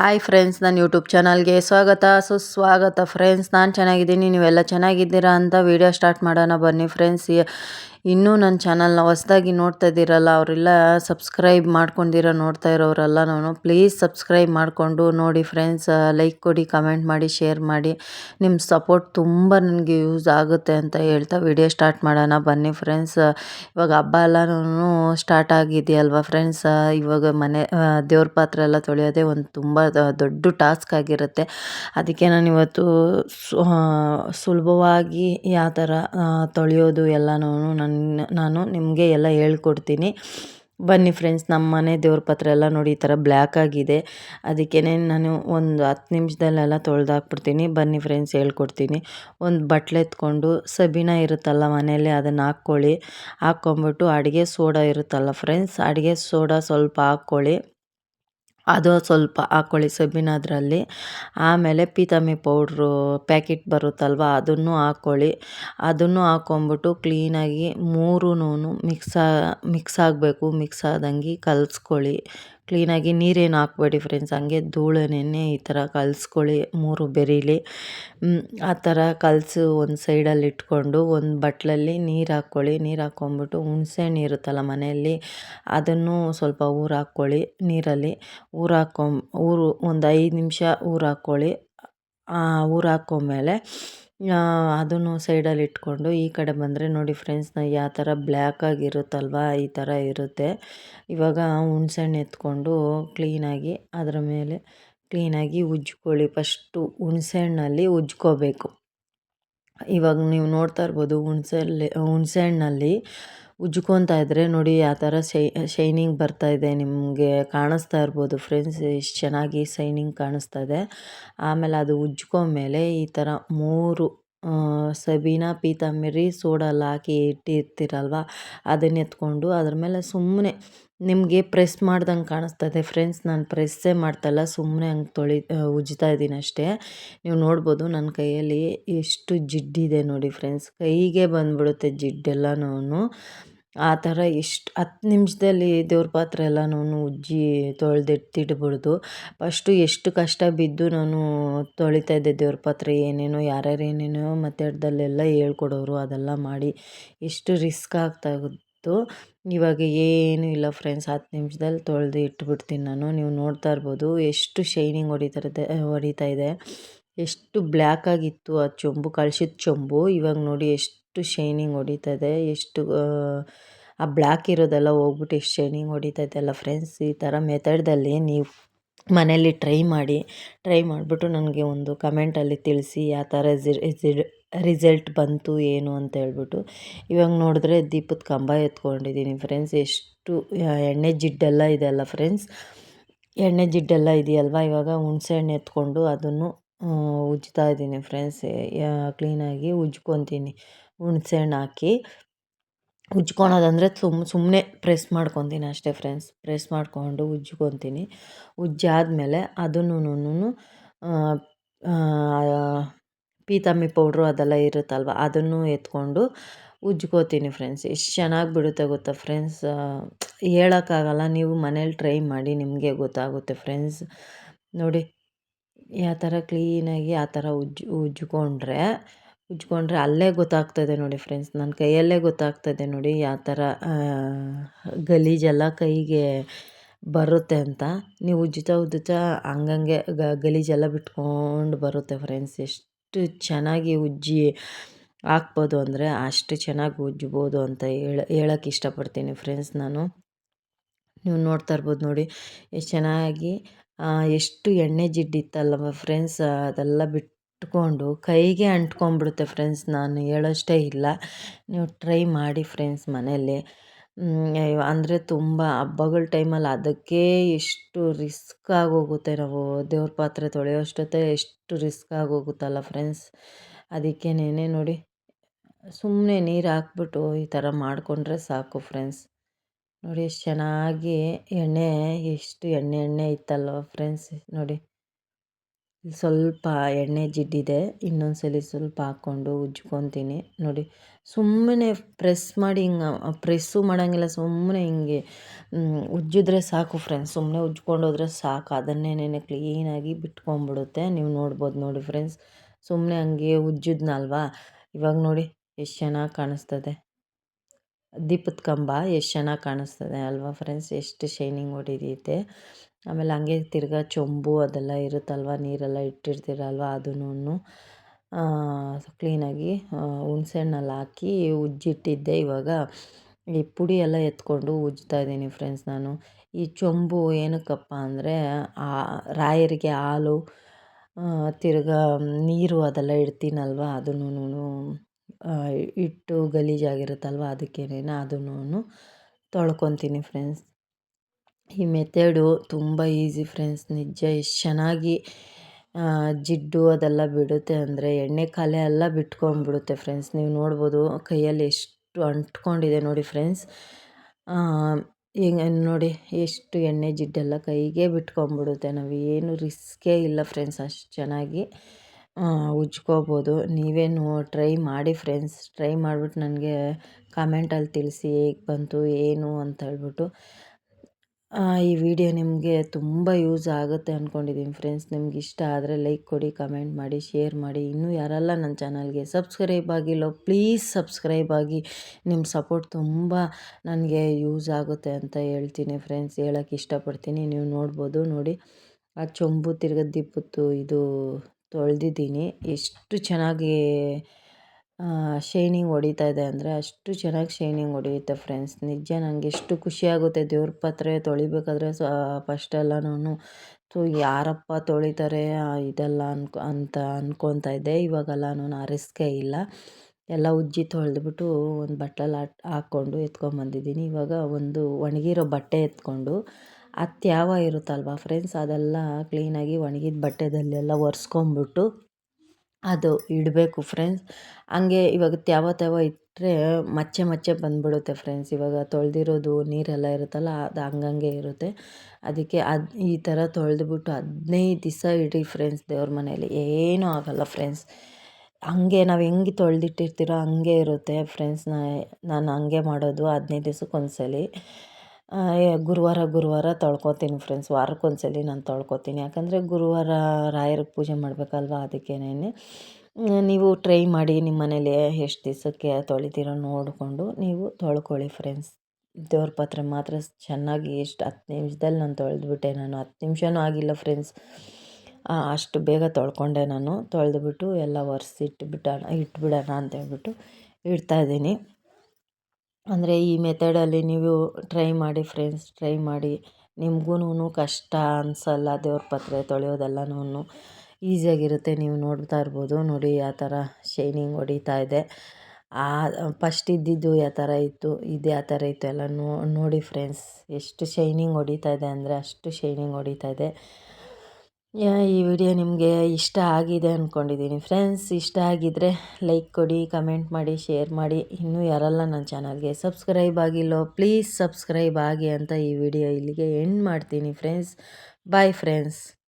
Hi friends ನನ್ನ YouTube ಚಾನಲ್ಗೆ ಸ್ವಾಗತ. ಸುಸ್ವಾಗತ ಫ್ರೆಂಡ್ಸ್ ನಾನು ಚೆನ್ನಾಗಿದ್ದೀನಿ. ನೀವೆಲ್ಲ ಚೆನ್ನಾಗಿದ್ದೀರಾ ಅಂತ ವೀಡಿಯೋ ಸ್ಟಾರ್ಟ್ ಮಾಡೋಣ ಬನ್ನಿ ಫ್ರೆಂಡ್ಸ್ ಇನ್ನೂ ನನ್ನ ಚಾನಲ್ನ ಹೊಸ್ದಾಗಿ ನೋಡ್ತಾ ಇದ್ದೀರಲ್ಲ, ಅವರೆಲ್ಲ ಸಬ್ಸ್ಕ್ರೈಬ್ ಮಾಡ್ಕೊಂಡಿರೋ ನೋಡ್ತಾ ಇರೋರೆಲ್ಲ ನಾನು ಪ್ಲೀಸ್ ಸಬ್ಸ್ಕ್ರೈಬ್ ಮಾಡಿಕೊಂಡು ನೋಡಿ ಫ್ರೆಂಡ್ಸ್ ಲೈಕ್ ಕೊಡಿ ಕಮೆಂಟ್ ಮಾಡಿ ಶೇರ್ ಮಾಡಿ. ನಿಮ್ಮ ಸಪೋರ್ಟ್ ತುಂಬ ನನಗೆ ಯೂಸ್ ಆಗುತ್ತೆ ಅಂತ ಹೇಳ್ತಾ ವಿಡಿಯೋ ಸ್ಟಾರ್ಟ್ ಮಾಡೋಣ. ಬನ್ನಿ ಫ್ರೆಂಡ್ಸ್ ಇವಾಗ ಹಬ್ಬ ಎಲ್ಲನೂ ಸ್ಟಾರ್ಟ್ ಆಗಿದೆಯಲ್ವ ಫ್ರೆಂಡ್ಸ್ ಇವಾಗ ಮನೆ, ದೇವ್ರ ಪಾತ್ರೆ ಎಲ್ಲ ತೊಳೆಯೋದೇ ಒಂದು ತುಂಬ ದೊಡ್ಡ ಟಾಸ್ಕ್ ಆಗಿರುತ್ತೆ. ಅದಕ್ಕೆ ನಾನು ಇವತ್ತು ಸುಲಭವಾಗಿ ಯಾವ ಥರ ತೊಳೆಯೋದು ಎಲ್ಲನೂ ನನ್ನ ನಾನು ನಿಮಗೆ ಎಲ್ಲ ಹೇಳ್ಕೊಡ್ತೀನಿ. ಬನ್ನಿ ಫ್ರೆಂಡ್ಸ್ ನಮ್ಮ ಮನೆ ದೇವ್ರ ಪತ್ರ ಎಲ್ಲ ನೋಡಿ ಈ ಥರ ಬ್ಲ್ಯಾಕ್ ಆಗಿದೆ. ಅದಕ್ಕೇ ನಾನು ಒಂದು ಹತ್ತು ನಿಮಿಷದಲ್ಲೆಲ್ಲ ತೊಳೆದಾಕ್ಬಿಡ್ತೀನಿ. ಬನ್ನಿ ಫ್ರೆಂಡ್ಸ್ ಹೇಳ್ಕೊಡ್ತೀನಿ. ಒಂದು ಬಟ್ಲೆ ಎತ್ಕೊಂಡು ಸಬೀನ ಇರುತ್ತಲ್ಲ ಮನೆಯಲ್ಲಿ, ಅದನ್ನು ಹಾಕ್ಕೊಳ್ಳಿ. ಹಾಕ್ಕೊಂಬಿಟ್ಟು ಅಡುಗೆ ಸೋಡಾ ಇರುತ್ತಲ್ಲ ಫ್ರೆಂಡ್ಸ್ ಅಡುಗೆ ಸೋಡಾ ಸ್ವಲ್ಪ ಹಾಕ್ಕೊಳ್ಳಿ. ಅದು ಸ್ವಲ್ಪ ಹಾಕ್ಕೊಳ್ಳಿ ಸಬೀನ ಆಮೇಲೆ ಪೀತಮಿ ಪೌಡ್ರು ಪ್ಯಾಕೆಟ್ ಬರುತ್ತಲ್ವ, ಅದನ್ನು ಹಾಕ್ಕೊಳ್ಳಿ ಅದನ್ನು ಹಾಕ್ಕೊಂಬಿಟ್ಟು ಕ್ಲೀನಾಗಿ ಮೂರೂ ಮಿಕ್ಸಾ ಮಿಕ್ಸ್ ಆಗಬೇಕು, ಮಿಕ್ಸ್ ಆದಂಗೆ ಕಲಿಸ್ಕೊಳ್ಳಿ. ಕ್ಲೀನಾಗಿ ನೀರೇನು ಹಾಕ್ಬೇಡಿ ಫ್ರೆಂಡ್ಸ್ ಹಂಗೆ ಧೂಳನ್ನೇ ಈ ಥರ ಕಲಿಸ್ಕೊಳ್ಳಿ, ಮೂರು ಬೆರೀಲಿ. ಆ ಥರ ಕಲಸು ಒಂದು ಸೈಡಲ್ಲಿ ಇಟ್ಕೊಂಡು, ಒಂದು ಬಟ್ಲಲ್ಲಿ ನೀರು ಹಾಕ್ಕೊಳ್ಳಿ. ನೀರು ಹಾಕ್ಕೊಂಬಿಟ್ಟು ಹುಣಸೆಹಣ್ಣು ಇರುತ್ತಲ್ಲ ಮನೆಯಲ್ಲಿ, ಅದನ್ನು ಸ್ವಲ್ಪ ಊರು ಹಾಕ್ಕೊಳ್ಳಿ ನೀರಲ್ಲಿ. ಊರು ಹಾಕ್ಕೊಂಬ ಊರು ಒಂದು ಐದು ನಿಮಿಷ ಊರು ಹಾಕ್ಕೊಳ್ಳಿ. ಊರು ಹಾಕ್ಕೊಂಡ್ಮೇಲೆ ಅದನ್ನು ಸೈಡಲ್ಲಿ ಇಟ್ಕೊಂಡು ಈ ಕಡೆ ಬಂದರೆ ನೋಡಿ ಫ್ರೆಂಡ್ಸ್ ಯಾವ ಥರ ಬ್ಲ್ಯಾಕ್ ಆಗಿರುತ್ತಲ್ವ ಈ ಥರ ಇರುತ್ತೆ. ಇವಾಗ ಹುಣ್ಸೆಹಣ್ಣು ಎತ್ಕೊಂಡು ಕ್ಲೀನಾಗಿ ಅದರ ಮೇಲೆ ಕ್ಲೀನಾಗಿ ಉಜ್ಕೊಳ್ಳಿ. ಫಸ್ಟು ಹುಣ್ಸೆಹಣ್ಣಲ್ಲಿ ಉಜ್ಕೋಬೇಕು. ಇವಾಗ ನೀವು ನೋಡ್ತಾ ಇರ್ಬೋದು ಹುಣ್ಸೆ ಹುಣ್ಸೆಹಣ್ಣಲ್ಲಿ ಉಜ್ಕೊತಾ ಇದ್ದರೆ ನೋಡಿ ಆ ಥರ ಶೈನಿಂಗ್ ಬರ್ತಾ ಇದೆ. ನಿಮಗೆ ಕಾಣಿಸ್ತಾ ಇರ್ಬೋದು ಫ್ರೆಂಡ್ಸ್ ಎಷ್ಟು ಚೆನ್ನಾಗಿ ಶೈನಿಂಗ್ ಕಾಣಿಸ್ತಾ ಇದೆ. ಆಮೇಲೆ ಅದು ಉಜ್ಕೊಂಡ್ಮೇಲೆ ಈ ಥರ ಮೂರು ಸಬೀನ, ಪೀತಾಂಬರಿ ಸೋಡಲ್ಲಿ ಹಾಕಿ ಇಟ್ಟಿರ್ತೀರಲ್ವ? ಅದನ್ನ ಎತ್ಕೊಂಡು ಅದ್ರ ಮೇಲೆ ಸುಮ್ಮನೆ ನಿಮಗೆ ಪ್ರೆಸ್ ಮಾಡ್ದಂಗೆ ಕಾಣಿಸ್ತದೆ. ಫ್ರೆಂಡ್ಸ್ ನಾನು ಪ್ರೆಸ್ಸೇ ಮಾಡ್ತಾಯಿಲ್ಲ ಸುಮ್ಮನೆ ಹಂಗೆ ತೊಳಿ ಉಜ್ತಾ ಇದ್ದೀನಿ ಅಷ್ಟೇ. ನೀವು ನೋಡ್ಬೋದು ನನ್ನ ಕೈಯಲ್ಲಿ ಎಷ್ಟು ಜಿಡ್ಡಿದೆ ನೋಡಿ ಫ್ರೆಂಡ್ಸ್ ಕೈಗೆ ಬಂದ್ಬಿಡುತ್ತೆ ಜಿಡ್ಡೆಲ್ಲನೂ ಆ ಥರ ಎಷ್ಟು ಹತ್ತು ನಿಮಿಷದಲ್ಲಿ ದೇವ್ರ ಪಾತ್ರೆ ನಾನು ಉಜ್ಜಿ ತೊಳೆದಿಟ್ಟಿಡ್ಬಿಡ್ದು ಫಸ್ಟು ಎಷ್ಟು ಕಷ್ಟ ಬಿದ್ದು ನಾನು ತೊಳಿತಾ ಇದ್ದೆ ದೇವ್ರ ಪಾತ್ರೆ, ಏನೇನೋ, ಯಾರ್ಯಾರು ಏನೇನೋ ಮೆಥಡ್ದಲ್ಲೆಲ್ಲ ಹೇಳ್ಕೊಡೋರು ಅದೆಲ್ಲ ಮಾಡಿ ಎಷ್ಟು ರಿಸ್ಕ್ ಆಗ್ತಾ ಇತ್ತು. ಇವಾಗ ಏನೂ ಇಲ್ಲ ಫ್ರೆಂಡ್ಸ್, ಹತ್ತು ನಿಮಿಷದಲ್ಲಿ ತೊಳೆದು ಇಟ್ಬಿಡ್ತೀನಿ ನಾನು. ನೀವು ನೋಡ್ತಾ ಇರ್ಬೋದು ಎಷ್ಟು ಶೈನಿಂಗ್ ಹೊಡಿತಾ ಇರುತ್ತೆ, ಹೊಡಿತಾ ಇದೆ. ಎಷ್ಟು ಬ್ಲ್ಯಾಕ್ ಆಗಿತ್ತು ಆ ಚೊಂಬು, ಕಳ್ಸಿದ ಚೊಂಬು. ಇವಾಗ ನೋಡಿ ಎಷ್ಟು ಶೈನಿಂಗ್ ಹೊಡಿತಾ ಇದೆ ಎಷ್ಟು, ಆ ಬ್ಲ್ಯಾಕ್ ಇರೋದೆಲ್ಲ ಹೋಗ್ಬಿಟ್ಟು ಎಷ್ಟು ಶೈನಿಂಗ್ ಹೊಡಿತಾ ಅಲ್ಲ ಫ್ರೆಂಡ್ಸ್ ಈ ಥರ ಮೆಥಡ್ದಲ್ಲಿ ನೀವು ಮನೇಲಿ ಟ್ರೈ ಮಾಡಿ, ಟ್ರೈ ಮಾಡಿಬಿಟ್ಟು ನನಗೆ ಒಂದು ಕಮೆಂಟಲ್ಲಿ ತಿಳಿಸಿ ಯಾವ ಥರ ರಿಸಲ್ಟ್ ಬಂತು ಏನು ಅಂತ ಹೇಳ್ಬಿಟ್ಟು. ಇವಾಗ ನೋಡಿದ್ರೆ ದೀಪದ ಕಂಬ ಎತ್ಕೊಂಡಿದ್ದೀನಿ ಫ್ರೆಂಡ್ಸ್, ಎಷ್ಟು ಎಣ್ಣೆ ಜಿಡ್ಡೆಲ್ಲ ಇದೆಯಲ್ಲ ಫ್ರೆಂಡ್ಸ್, ಎಣ್ಣೆ ಜಿಡ್ಡೆಲ್ಲ ಇದೆಯಲ್ವ? ಇವಾಗ ಹುಣಸೆ ಹಣ್ಣು ಎತ್ಕೊಂಡು ಅದನ್ನು ಉಜ್ತಾ ಇದ್ದೀನಿ ಫ್ರೆಂಡ್ಸ್ ಕ್ಲೀನಾಗಿ ಉಜ್ಕೊತೀನಿ. ಹುಣ್ಸೆ ಹಣ್ಣು ಹಾಕಿ, ಉಜ್ಕೊಳೋದಂದರೆ ಸುಮ್ ಸುಮ್ಮನೆ ಪ್ರೆಸ್ ಮಾಡ್ಕೊತೀನಿ ಅಷ್ಟೇ ಫ್ರೆಂಡ್ಸ್ ಪ್ರೆಸ್ ಮಾಡಿಕೊಂಡು ಉಜ್ಕೊತೀನಿ. ಉಜ್ಜಾದಮೇಲೆ ಅದನ್ನೂ ಪೀತಾಮಿ ಪೌಡ್ರು ಅದೆಲ್ಲ ಇರುತ್ತಲ್ವ, ಅದನ್ನು ಎತ್ಕೊಂಡು ಉಜ್ಕೋತೀನಿ ಫ್ರೆಂಡ್ಸ್ ಎಷ್ಟು ಚೆನ್ನಾಗಿ ಬಿಡುತ್ತೆ ಗೊತ್ತಾ ಫ್ರೆಂಡ್ಸ್ ಹೇಳೋಕ್ಕಾಗಲ್ಲ, ನೀವು ಮನೇಲಿ ಟ್ರೈ ಮಾಡಿ ನಿಮಗೆ ಗೊತ್ತಾಗುತ್ತೆ ಫ್ರೆಂಡ್ಸ್ ನೋಡಿ, ಯಾವ ಥರ ಕ್ಲೀನಾಗಿ ಆ ಥರ ಉಜ್ಜು, ಉಜ್ಕೊಂಡ್ರೆ ಉಜ್ಕೊಂಡ್ರೆ ಅಲ್ಲೇ ಗೊತ್ತಾಗ್ತದೆ ನೋಡಿ ಫ್ರೆಂಡ್ಸ್ ನನ್ನ ಕೈಯಲ್ಲೇ ಗೊತ್ತಾಗ್ತದೆ ನೋಡಿ ಯಾವ ಥರ ಗಲೀಜೆಲ್ಲ ಕೈಗೆ ಬರುತ್ತೆ ಅಂತ. ನೀವು ಉಜ್ಜುತ್ತಾ ಉಜ್ಜುತ್ತಾ ಹಂಗಂಗೆ ಗಲೀಜೆಲ್ಲ ಬಿಟ್ಕೊಂಡು ಬರುತ್ತೆ ಫ್ರೆಂಡ್ಸ್ ಎಷ್ಟು ಚೆನ್ನಾಗಿ ಉಜ್ಜಿ ಹಾಕ್ಬೋದು ಅಂದರೆ ಅಷ್ಟು ಚೆನ್ನಾಗಿ ಉಜ್ಜ್ಬೋದು ಅಂತ ಹೇಳ ಹೇಳಕ್ಕೆ ಇಷ್ಟಪಡ್ತೀನಿ ಫ್ರೆಂಡ್ಸ್ ನಾನು. ನೀವು ನೋಡ್ತಾ ಇರ್ಬೋದು ನೋಡಿ, ಎಷ್ಟು ಚೆನ್ನಾಗಿ ಎಷ್ಟು ಎಣ್ಣೆ ಜಿಡ್ಡಿತ್ತಲ್ಲವ ಫ್ರೆಂಡ್ಸ್ ಅದೆಲ್ಲ ಬಿಟ್ಟು ಇಟ್ಕೊಂಡು ಕೈಗೆ ಅಂಟ್ಕೊಂಡ್ಬಿಡುತ್ತೆ ಫ್ರೆಂಡ್ಸ್ ನಾನು ಹೇಳೋಷ್ಟೇ ಇಲ್ಲ. ನೀವು ಟ್ರೈ ಮಾಡಿ ಫ್ರೆಂಡ್ಸ್ ಮನೆಯಲ್ಲಿ. ಅಂದರೆ ತುಂಬ ಹಬ್ಬಗಳ ಟೈಮಲ್ಲಿ ಅದಕ್ಕೆ ಎಷ್ಟು ರಿಸ್ಕ್ ಆಗೋಗುತ್ತೆ ನಾವು. ದೇವ್ರ ಪಾತ್ರೆ ತೊಳೆಯೋಷ್ಟೊತ್ತೆ ಎಷ್ಟು ರಿಸ್ಕ್ ಆಗೋಗುತ್ತಲ್ಲ ಫ್ರೆಂಡ್ಸ್ ಅದಕ್ಕೇನೆ ನೋಡಿ ಸುಮ್ಮನೆ ನೀರು ಹಾಕ್ಬಿಟ್ಟು ಈ ಥರ ಮಾಡಿಕೊಂಡ್ರೆ ಸಾಕು ಫ್ರೆಂಡ್ಸ್ ನೋಡಿ, ಎಷ್ಟು ಚೆನ್ನಾಗಿ ಎಣ್ಣೆ, ಎಷ್ಟು ಎಣ್ಣೆ ಎಣ್ಣೆ ಇತ್ತಲ್ವ ಫ್ರೆಂಡ್ಸ್ ನೋಡಿ. ಸ್ವಲ್ಪ ಎಣ್ಣೆ ಜಿಡ್ಡಿದೆ, ಇನ್ನೊಂದು ಸಲ ಸ್ವಲ್ಪ ಹಾಕ್ಕೊಂಡು ಉಜ್ಕೊತೀನಿ. ನೋಡಿ, ಸುಮ್ಮನೆ ಪ್ರೆಸ್ ಮಾಡಿ ಹಿಂಗೆ ಪ್ರೆಸ್ಸು ಮಾಡೋಂಗಿಲ್ಲ, ಸುಮ್ಮನೆ ಹಿಂಗೆ ಉಜ್ಜಿದ್ರೆ ಸಾಕು ಫ್ರೆಂಡ್ಸ್ ಸುಮ್ಮನೆ ಉಜ್ಕೊಂಡೋದ್ರೆ ಸಾಕು. ಅದನ್ನೇನೆ ಕ್ಲೀನಾಗಿ ಬಿಟ್ಕೊಂಡ್ಬಿಡುತ್ತೆ. ನೀವು ನೋಡ್ಬೋದು ನೋಡಿ ಫ್ರೆಂಡ್ಸ್ ಸುಮ್ಮನೆ ಹಂಗೆ ಉಜ್ಜಿದ್ನಲ್ವಾ? ಇವಾಗ ನೋಡಿ, ಎಷ್ಟು ಚೆನ್ನಾಗಿ ಕಾಣಿಸ್ತದೆ. ದೀಪದ ಕಂಬ ಎಷ್ಟು ಚೆನ್ನಾಗಿ ಕಾಣಿಸ್ತದೆ ಅಲ್ವಾ ಫ್ರೆಂಡ್ಸ್ ಎಷ್ಟು ಶೈನಿಂಗ್ ಹೊಡಿದೈತೆ ಆಮೇಲೆ ಹಂಗೆ ತಿರ್ಗಾ ಚೊಂಬು ಅದೆಲ್ಲ ಇರುತ್ತಲ್ವ? ನೀರೆಲ್ಲ ಇಟ್ಟಿರ್ತೀರಲ್ವ? ಅದನ್ನು. ಕ್ಲೀನಾಗಿ ಹುಣ್ಸೆಹಣ್ಣಲ್ಲಿ ಹಾಕಿ ಉಜ್ಜಿಟ್ಟಿದ್ದೆ. ಇವಾಗ ಈ ಪುಡಿ ಎಲ್ಲ ಎತ್ಕೊಂಡು ಉಜ್ತಾ ಇದ್ದೀನಿ ಫ್ರೆಂಡ್ಸ್ ನಾನು. ಈ ಚೊಂಬು ಏನಕ್ಕಪ್ಪ ಅಂದರೆ, ಆ, ರಾಯರಿಗೆ ಹಾಲು ತಿರ್ಗಾ ನೀರು ಅದೆಲ್ಲ ಇಡ್ತೀನಲ್ವ? ಅದನ್ನು ಇಟ್ಟು ಗಲೀಜಾಗಿರುತ್ತಲ್ವ ಅದಕ್ಕೇನೆ ಅದನ್ನು ತೊಳ್ಕೊತೀನಿ ಫ್ರೆಂಡ್ಸ್ ಈ ಮೆಥಡು ತುಂಬ ಈಸಿ ಫ್ರೆಂಡ್ಸ್ ನಿಜ ಎಷ್ಟು ಚೆನ್ನಾಗಿ ಜಿಡ್ಡು ಅದೆಲ್ಲ ಬಿಡುತ್ತೆ ಅಂದರೆ ಎಣ್ಣೆ ಕಾಲೆ ಎಲ್ಲ ಬಿಟ್ಕೊಂಡ್ಬಿಡುತ್ತೆ ಫ್ರೆಂಡ್ಸ್ ನೀವು ನೋಡ್ಬೋದು ಕೈಯಲ್ಲಿ ಎಷ್ಟು ಅಂಟ್ಕೊಂಡಿದೆ ನೋಡಿ ಫ್ರೆಂಡ್ಸ್ ಹಿಂಗೆ ನೋಡಿ ಎಷ್ಟು ಎಣ್ಣೆ ಜಿಡ್ಡೆಲ್ಲ ಕೈಗೆ ಬಿಟ್ಕೊಂಡ್ಬಿಡುತ್ತೆ. ನಾವು ಏನು ರಿಸ್ಕೇ ಇಲ್ಲ ಫ್ರೆಂಡ್ಸ್ ಅಷ್ಟು ಚೆನ್ನಾಗಿ. ಉಜ್ಕೋಬೋದು. ನೀವೇನು ಟ್ರೈ ಮಾಡಿ ಫ್ರೆಂಡ್ಸ್. ಟ್ರೈ ಮಾಡಿಬಿಟ್ಟು ನನಗೆ ಕಾಮೆಂಟಲ್ಲಿ ತಿಳಿಸಿ ಹೇಗೆ ಬಂತು, ಏನು ಅಂತ ಹೇಳ್ಬಿಟ್ಟು. ಈ ವಿಡಿಯೋ ನಿಮಗೆ ತುಂಬ ಯೂಸ್ ಆಗುತ್ತೆ ಅಂದ್ಕೊಂಡಿದ್ದೀನಿ ಫ್ರೆಂಡ್ಸ್. ನಿಮ್ಗೆ ಇಷ್ಟ ಆದರೆ ಲೈಕ್ ಕೊಡಿ, ಕಮೆಂಟ್ ಮಾಡಿ, ಶೇರ್ ಮಾಡಿ. ಇನ್ನೂ ಯಾರೆಲ್ಲ ನನ್ನ ಚಾನಲ್ಗೆ ಸಬ್ಸ್ಕ್ರೈಬ್ ಆಗಿಲ್ಲ, ಪ್ಲೀಸ್ ಸಬ್ಸ್ಕ್ರೈಬ್ ಆಗಿ. ನಿಮ್ಮ ಸಪೋರ್ಟ್ ತುಂಬ ನನಗೆ ಯೂಸ್ ಆಗುತ್ತೆ ಅಂತ ಹೇಳ್ತೀನಿ ಫ್ರೆಂಡ್ಸ್. ಹೇಳೋಕ್ಕೆ ಇಷ್ಟಪಡ್ತೀನಿ. ನೀವು ನೋಡ್ಬೋದು, ನೋಡಿ. ಆ ಚೊಂಬು ತಿರ್ಗದ ದಿಪ್ಪತ್ತು, ಇದು ತೊಳೆದಿದ್ದೀನಿ. ಎಷ್ಟು ಚೆನ್ನಾಗಿ ಶೈನಿಂಗ್ ಹೊಡಿತಾ ಇದೆ ಅಂದರೆ ಅಷ್ಟು ಚೆನ್ನಾಗಿ ಶೈನಿಂಗ್ ಹೊಡೆಯುತ್ತೆ ಫ್ರೆಂಡ್ಸ್. ನಿಜ ನನಗೆ ಎಷ್ಟು ಖುಷಿಯಾಗುತ್ತೆ ದೇವ್ರ ಪಾತ್ರೆ ತೊಳಿಬೇಕಾದ್ರೆ ಸ ಫಸ್ಟೆಲ್ಲನೂ ಸೊ ಯಾರಪ್ಪ ತೊಳಿತಾರೆ ಇದೆಲ್ಲ ಅನ್ಕೊ, ಅಂತ ಅನ್ಕೊತಾ ಇದ್ದೆ. ಇವಾಗೆಲ್ಲ ನಾನು ರಿಸ್ಕೇ ಇಲ್ಲ. ಎಲ್ಲ ಉಜ್ಜಿ ತೊಳೆದ್ಬಿಟ್ಟು ಒಂದು ಬಟ್ಟಲಲ್ಲಿ ಹಾಕ್ಕೊಂಡು ಎತ್ಕೊಂಡ್ಬಂದಿದ್ದೀನಿ ಇವಾಗ ಒಂದು ಒಣಗಿರೋ ಬಟ್ಟೆ ಎತ್ಕೊಂಡು ಯಾವ ಇರುತ್ತಲ್ವ ಫ್ರೆಂಡ್ಸ್ ಅದೆಲ್ಲ ಕ್ಲೀನಾಗಿ ಒಣಗಿದ ಬಟ್ಟೆದಲ್ಲೆಲ್ಲ ಒರೆಸ್ಕೊಂಬಿಟ್ಟು ಅದು ಇಡಬೇಕು ಫ್ರೆಂಡ್ಸ್ ಹಂಗೆ ಇವಾಗ ತ್ಯಾವ ತ್ಯಾವ ಇಟ್ಟರೆ ಮಚ್ಚೆ ಮಚ್ಚೆ ಬಂದುಬಿಡುತ್ತೆ ಫ್ರೆಂಡ್ಸ್ ಇವಾಗ ತೊಳೆದಿರೋದು ನೀರೆಲ್ಲ ಇರುತ್ತಲ್ಲ, ಅದು ಹಂಗಂಗೆ ಇರುತ್ತೆ. ಅದಕ್ಕೆ ಅದು ಈ ಥರ ತೊಳೆದ್ಬಿಟ್ಟು ಹದಿನೈದು ದಿವಸ ಇಡಿ ಫ್ರೆಂಡ್ಸ್ ದೇವ್ರ ಮನೆಯಲ್ಲಿ ಏನೂ ಆಗೋಲ್ಲ ಫ್ರೆಂಡ್ಸ್ ಹಂಗೆ ನಾವು ಹೆಂಗೆ ತೊಳೆದಿಟ್ಟಿರ್ತೀರೋ ಹಂಗೆ ಇರುತ್ತೆ ಫ್ರೆಂಡ್ಸ್ ನಾನು ಹಂಗೆ ಮಾಡೋದು ಹದಿನೈದು ದಿವ್ಸಕ್ಕೆ ಗುರುವಾರ ಗುರುವಾರ ತೊಳ್ಕೊತೀನಿ ಫ್ರೆಂಡ್ಸ್ ವಾರಕ್ಕೊಂದ್ಸಲ ನಾನು ತೊಳ್ಕೊತೀನಿ. ಯಾಕಂದರೆ ಗುರುವಾರ ರಾಯರಿಗೆ ಪೂಜೆ ಮಾಡಬೇಕಲ್ವ ಅದಕ್ಕೇನೆ ನೀವು ಟ್ರೈ ಮಾಡಿ ನಿಮ್ಮ ಮನೇಲಿ ಎಷ್ಟು ದಿವಸಕ್ಕೆ ತೊಳಿತೀರೋ ನೋಡಿಕೊಂಡು ನೀವು ತೊಳ್ಕೊಳ್ಳಿ ಫ್ರೆಂಡ್ಸ್ ದೇವ್ರ ಪಾತ್ರೆ ಮಾತ್ರ ಚೆನ್ನಾಗಿ ಎಷ್ಟು ಹತ್ತು ನಿಮಿಷದಲ್ಲಿ ನಾನು ತೊಳೆದ್ಬಿಟ್ಟೆ ನಾನು. ಹತ್ತು ನಿಮಿಷವೂ ಆಗಿಲ್ಲ ಫ್ರೆಂಡ್ಸ್ ಅಷ್ಟು ಬೇಗ ತೊಳ್ಕೊಂಡೆ ನಾನು. ತೊಳೆದ್ಬಿಟ್ಟು ಎಲ್ಲ ಒರೆಸಿಟ್ಬಿಟ್ಟೋಣ, ಇಟ್ಬಿಡೋಣ ಅಂತ ಹೇಳ್ಬಿಟ್ಟು ಇಡ್ತಾಯಿದ್ದೀನಿ ಅಂದರೆ ಈ ಮೆಥಡಲ್ಲಿ ನೀವು ಟ್ರೈ ಮಾಡಿ ಫ್ರೆಂಡ್ಸ್ ಟ್ರೈ ಮಾಡಿ. ನಿಮ್ಗೂನು ಕಷ್ಟ ಅನಿಸಲ್ಲ ದೇವ್ರ ಪತ್ರೆ ತೊಳೆಯೋದೆಲ್ಲನೂ ಈಸಿಯಾಗಿರುತ್ತೆ ನೀವು ನೋಡ್ತಾ ಇರ್ಬೋದು. ನೋಡಿ ಯಾವ ಥರ ಶೈನಿಂಗ್ ಹೊಡಿತಾ ಇದೆ. ಆ, ಫಸ್ಟ್ ಇದ್ದಿದ್ದು ಯಾವ ಥರ ಇತ್ತು, ಇದು ಯಾವ ಥರ ಇತ್ತು ಎಲ್ಲ ನೋಡಿ ಫ್ರೆಂಡ್ಸ್. ಎಷ್ಟು ಶೈನಿಂಗ್ ಹೊಡಿತಾ ಇದೆ ಅಂದರೆ ಅಷ್ಟು ಶೈನಿಂಗ್ ಹೊಡಿತಾ ಇದೆ. ಈ ವಿಡಿಯೋ ನಿಮಗೆ ಇಷ್ಟ ಆಗಿದೆ ಅಂದ್ಕೊಂಡಿದ್ದೀನಿ ಫ್ರೆಂಡ್ಸ್ ಇಷ್ಟ ಆಗಿದ್ದರೆ ಲೈಕ್ ಕೊಡಿ ಕಮೆಂಟ್ ಮಾಡಿ ಶೇರ್ ಮಾಡಿ. ಇನ್ನೂ ಯಾರೆಲ್ಲ ನನ್ನ ಚಾನಲ್ಗೆ ಸಬ್ಸ್ಕ್ರೈಬ್ ಆಗಿಲ್ಲೋ ಪ್ಲೀಸ್ ಸಬ್ಸ್ಕ್ರೈಬ್ ಆಗಿ ಅಂತ ಈ ವಿಡಿಯೋ ಇಲ್ಲಿಗೆ ಎಂಡ್ ಮಾಡ್ತೀನಿ ಫ್ರೆಂಡ್ಸ್ ಬಾಯ್ ಫ್ರೆಂಡ್ಸ್